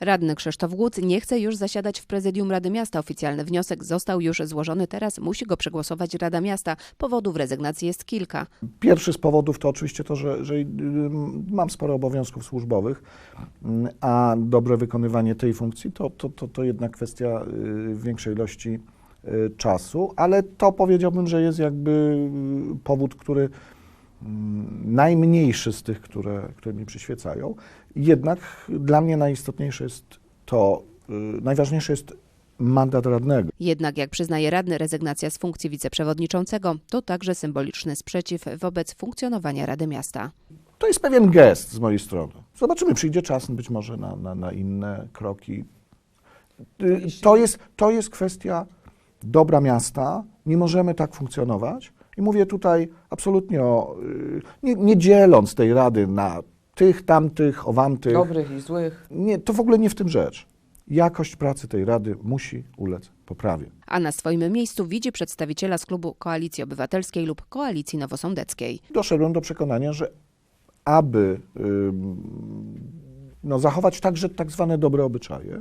Radny Krzysztof Głód nie chce już zasiadać w prezydium Rady Miasta. Oficjalny wniosek został już złożony, teraz musi go przegłosować Rada Miasta. Powodów rezygnacji jest kilka. Pierwszy z powodów to oczywiście to, że, że y, mam sporo obowiązków służbowych, a dobre wykonywanie tej funkcji to, to, to, to jednak kwestia y, większej ilości y, czasu, ale to powiedziałbym, że jest jakby powód, który najmniejszy z tych, które, które mi przyświecają. Jednak dla mnie najistotniejsze jest to, y, najważniejsze jest mandat radnego. Jednak, jak przyznaje radny, rezygnacja z funkcji wiceprzewodniczącego to także symboliczny sprzeciw wobec funkcjonowania Rady Miasta. To jest pewien gest z mojej strony. Zobaczymy, przyjdzie czas być może na, na, na inne kroki. Y, To jest, to jest kwestia dobra miasta. Nie możemy tak funkcjonować. I mówię tutaj absolutnie o, y, nie, nie dzieląc tej rady na tych, tamtych, owamtych. Dobrych i złych. Nie, to w ogóle nie w tym rzecz. Jakość pracy tej rady musi ulec poprawie. A na swoim miejscu widzi przedstawiciela z klubu Koalicji Obywatelskiej lub Koalicji Nowosądeckiej. doszedłem do przekonania, że aby no, zachować także tak zwane dobre obyczaje,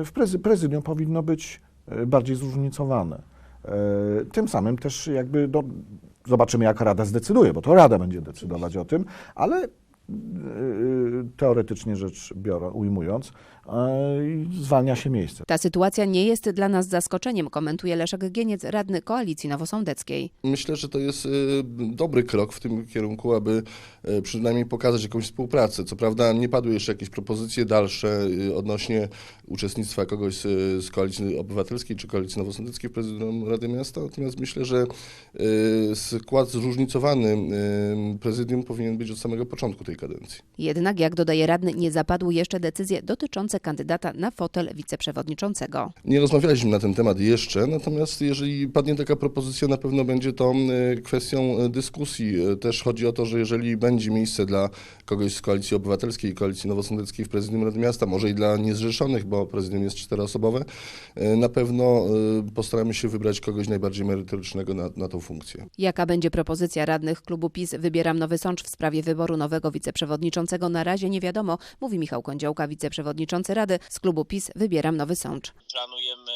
y, w prezy, prezydium powinno być y, bardziej zróżnicowane. Y, Tym samym też jakby no, zobaczymy, jak Rada zdecyduje, bo to Rada będzie decydować o tym, ale teoretycznie rzecz biorą, ujmując, y, zwalnia się miejsce. Ta sytuacja nie jest dla nas zaskoczeniem, komentuje Leszek Gieniec, radny Koalicji Nowosądeckiej. Myślę, że to jest y, dobry krok w tym kierunku, aby y, przynajmniej pokazać jakąś współpracę. Co prawda nie padły jeszcze jakieś propozycje dalsze y, odnośnie uczestnictwa kogoś z, Koalicji Obywatelskiej czy Koalicji Nowosądeckiej w prezydium Rady Miasta, natomiast myślę, że y, skład zróżnicowany y, prezydium powinien być od samego początku tej kadencji. Jednak, jak dodaje radny, nie zapadły jeszcze decyzje dotyczące kandydata na fotel wiceprzewodniczącego. Nie rozmawialiśmy na ten temat jeszcze, natomiast jeżeli padnie taka propozycja, na pewno będzie to kwestią y, dyskusji. Y, Też chodzi o to, że jeżeli będzie miejsce dla kogoś z Koalicji Obywatelskiej i Koalicji Nowosądeckiej w prezydium Rady Miasta, może i dla niezrzeszonych, bo prezydium jest czteroosobowe, y, na pewno postaramy się wybrać kogoś najbardziej merytorycznego na, na tą funkcję. Jaka będzie propozycja radnych klubu PiS Wybieram Nowy Sącz w sprawie wyboru nowego wiceprzewodniczącego na razie nie wiadomo, mówi Michał Kądziołka, wiceprzewodniczący Rady z klubu PiS Wybieram Nowy Sącz. planujemy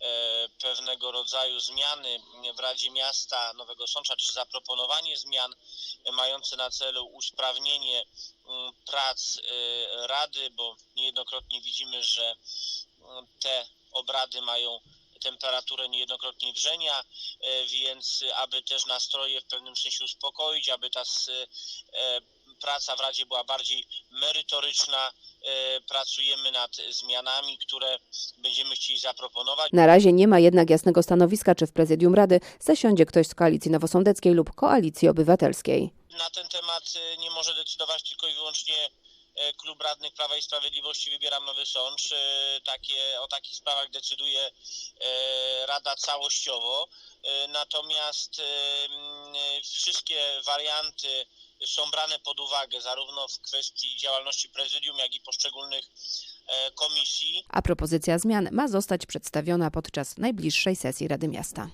e, pewnego rodzaju zmiany w Radzie Miasta Nowego Sącza, czy zaproponowanie zmian mające na celu usprawnienie mm, prac e, Rady, bo niejednokrotnie widzimy, że mm, te obrady mają temperaturę niejednokrotnie wrzenia, e, więc aby też nastroje w pewnym sensie uspokoić, aby ta praca w Radzie była bardziej merytoryczna, e, pracujemy nad zmianami, które będziemy chcieli zaproponować. Na razie nie ma jednak jasnego stanowiska, czy w prezydium Rady zasiądzie ktoś z Koalicji Nowosądeckiej lub Koalicji Obywatelskiej. Na ten temat e, nie może decydować tylko i wyłącznie e, Klub Radnych Prawa i Sprawiedliwości Wybieram Nowy. E, Takie, o takich sprawach decyduje Rada całościowo. Natomiast wszystkie warianty są brane pod uwagę zarówno w kwestii działalności prezydium, jak i poszczególnych e, komisji. A propozycja zmian ma zostać przedstawiona podczas najbliższej sesji Rady Miasta.